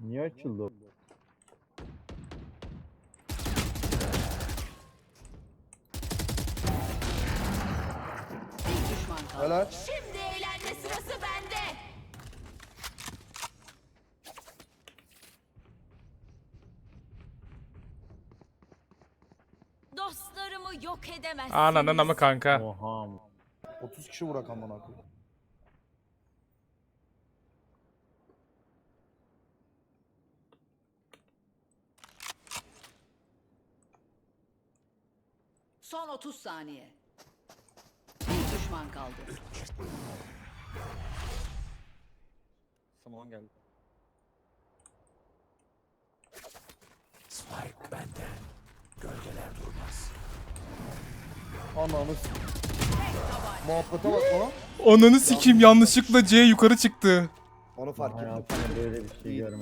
Niye açıldı? Bir düşman kaldı. Helal. Şimdi eğlenme sırası bende. Dostlarımı yok edemezsiniz. Ananın ama kanka. Oha. 30 kişi vurak amına koyayım. Son 30 saniye. Bir düşman kaldı. Simon geldi. Ananı s- Muhabbete bak ona. Onunu sikeyim yanlışlıkla C yukarı çıktı. Onu fark ettim. Hayatımda böyle bir şey görmedim.